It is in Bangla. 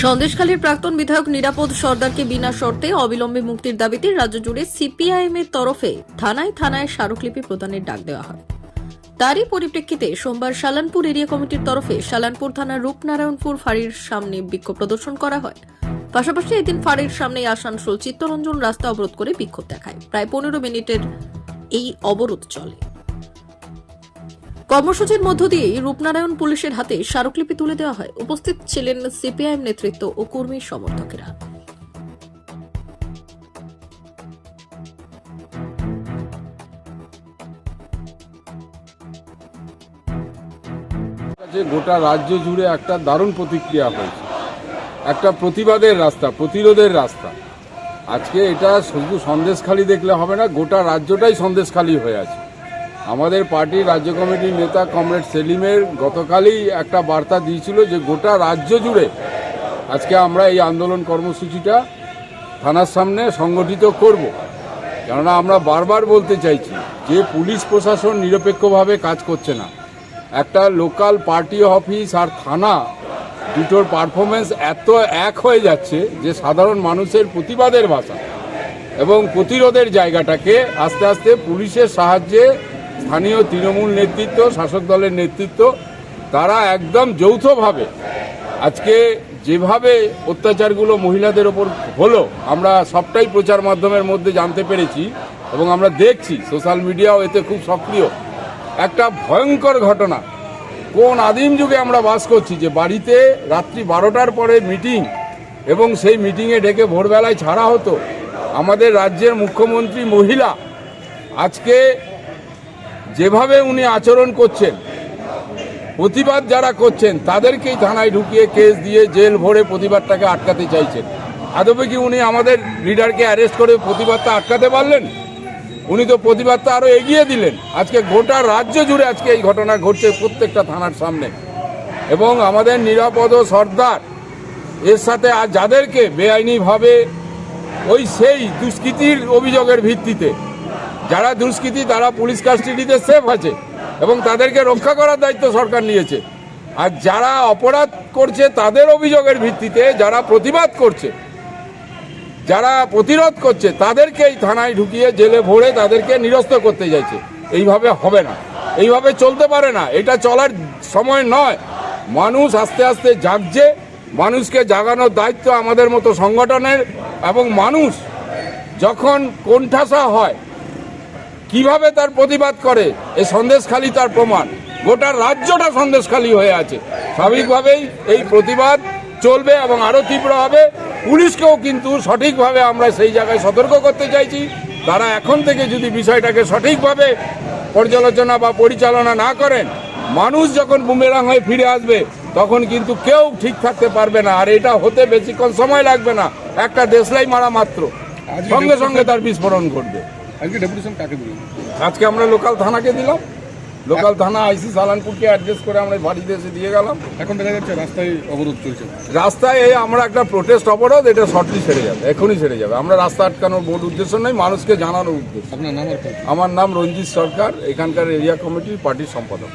সন্দেশখালীর প্রাক্তন বিধায়ক নিরাপদ সর্দারকে বিনা শর্তে অবিলম্বে মুক্তির দাবিতে রাজ্য জুড়ে সিপিআইএম এর তরফে থানায় থানায় স্মারকলিপি প্রদানের ডাক দেওয়া হয়। তারই পরিপ্রেক্ষিতে সোমবার শালানপুর এরিয়া কমিটির তরফে শালানপুর থানার রূপনারায়ণপুর ফাঁড়ির সামনে বিক্ষোভ প্রদর্শন করা হয়। পাশাপাশি এদিন ফাঁড়ির সামনে আসানসোল চিত্তরঞ্জন রাস্তা অবরোধ করে বিক্ষোভ দেখায়। প্রায় পনেরো মিনিটের এই অবরোধ চলে। কর্মসূচির মধ্য দিয়ে রূপনারায়ণ পুলিশের হাতে স্মারকলিপি তুলে দেওয়া হয়। উপস্থিত ছিলেন সিপিআইএম নেতৃত্ব ও কর্মী সমর্থকেরা। গোটা রাজ্য জুড়ে একটা দারুণ প্রতিক্রিয়া হয়েছে। একটা প্রতিবাদের রাস্তা, প্রতিরোধের রাস্তা। আজকে এটা শুধু সন্দেশখালি দেখলে হবে না, গোটা রাজ্যটাই সন্দেশখালি হয়ে আছে। আমাদের পার্টির রাজ্য কমিটির নেতা কমরেড সেলিমের গতকালই একটা বার্তা দিয়েছিল যে গোটা রাজ্য জুড়ে আজকে আমরা এই আন্দোলন কর্মসূচিটা থানার সামনে সংগঠিত করব। কেননা আমরা বারবার বলতে চাইছি যে পুলিশ প্রশাসন নিরপেক্ষভাবে কাজ করছে না। একটা লোকাল পার্টি অফিস আর থানা দুটোর পারফরমেন্স এত এক হয়ে যাচ্ছে যে সাধারণ মানুষের প্রতিবাদের ভাষা এবং প্রতিরোধের জায়গাটাকে আস্তে আস্তে পুলিশের সাহায্যে স্থানীয় তৃণমূল নেতৃত্ব, শাসক দলের নেতৃত্ব, তারা একদম যৌথভাবে আজকে যেভাবে অত্যাচারগুলো মহিলাদের ওপর হলো, আমরা সবটাই প্রচার মাধ্যমের মধ্যে জানতে পেরেছি এবং আমরা দেখছি, সোশ্যাল মিডিয়াও এতে খুব সক্রিয়। একটা ভয়ঙ্কর ঘটনা, কোন আদিম যুগে আমরা বাস করছি যে বাড়িতে রাত্রি বারোটার পরে মিটিং এবং সেই মিটিংয়ে ডেকে ভোরবেলায় ছাড়া হতো। আমাদের রাজ্যের মুখ্যমন্ত্রী মহিলা আজকে যেভাবে উনি আচরণ করছেন, প্রতিবাদ যারা করছেন, তাদেরকেই থানায় ঢুকিয়ে কেস দিয়ে জেল ভরে প্রতিবাদটাকে আটকাতে চাইছেন। আদবে কি উনি আমাদের লিডারকে অ্যারেস্ট করে প্রতিবাদটা আটকাতে পারলেন? উনি তো প্রতিবাদটা আরও এগিয়ে দিলেন। আজকে গোটা রাজ্য জুড়ে আজকে এই ঘটনা ঘটছে প্রত্যেকটা থানার সামনে। এবং আমাদের নিরাপদ সর্দার, এর সাথে আর যাদেরকে বেআইনিভাবে ওই সেই দুষ্কৃতির অভিযোগের ভিত্তিতে যারা দুষ্কৃতী তারা পুলিশ কাস্টডিতে সেফ আছে এবং তাদেরকে রক্ষা করার দায়িত্ব সরকার নিয়েছে। আর যারা অপরাধ করছে তাদের অভিযোগের ভিত্তিতে যারা প্রতিবাদ করছে, যারা প্রতিরোধ করছে তাদেরকেই থানায় ঢুকিয়ে জেলে ভরে তাদেরকে নিরস্ত করতে চাইছে। এইভাবে হবে না। এইভাবে চলতে পারে না। এটা চলার সময় নয়। মানুষ আস্তে আস্তে জাগছে। মানুষকে জাগানোর দায়িত্ব আমাদের মতো সংগঠনের এবং মানুষ যখন কোণঠাসা হয় কীভাবে তার প্রতিবাদ করে? এই সন্দেশখালি তার প্রমাণ। গোটা রাজ্যটা সন্দেশখালি হয়ে আছে। স্বাভাবিকভাবেই এই প্রতিবাদ চলবে এবং আরও তীব্র হবে। পুলিশকেও কিন্তু সঠিকভাবে আমরা সেই জায়গায় সতর্ক করতে চাইছি। তারা এখন থেকে যদি বিষয়টাকে সঠিকভাবে পর্যালোচনা বা পরিচালনা না করেন মানুষ যখন বুমেরাং হয়ে ফিরে আসবে তখন কিন্তু কেউ ঠিক থাকতে পারবে না। আর এটা হতে বেশিক্ষণ সময় লাগবে না। একটা দেশলাই মারা মাত্র। সঙ্গে সঙ্গে তার বিস্ফোরণ ঘটবে। আজকে ডেপুটেশন কাকে দিলেন আজকে আমরা লোকাল থানাকে দিলাম। লোকাল থানা আইসি সালানপুরকে অ্যাড্রেস করে আমরা বাড়িতে এসে দিয়ে গেলাম। এখন দেখা যাচ্ছে রাস্তায় অবরোধ চলছে। রাস্তায় এই আমরা একটা প্রোটেস্ট অবরোধ এটা শর্টলি ছেড়ে যাবে এখনই ছেড়ে যাবে। আমরা রাস্তা আটকানোর বোর্ড উদ্দেশ্য নয় মানুষকে জানানোর উদ্দেশ্য। আপনার নাম আমার নাম রঞ্জিত সরকার এখানকার এরিয়া কমিটির পার্টির সম্পাদক।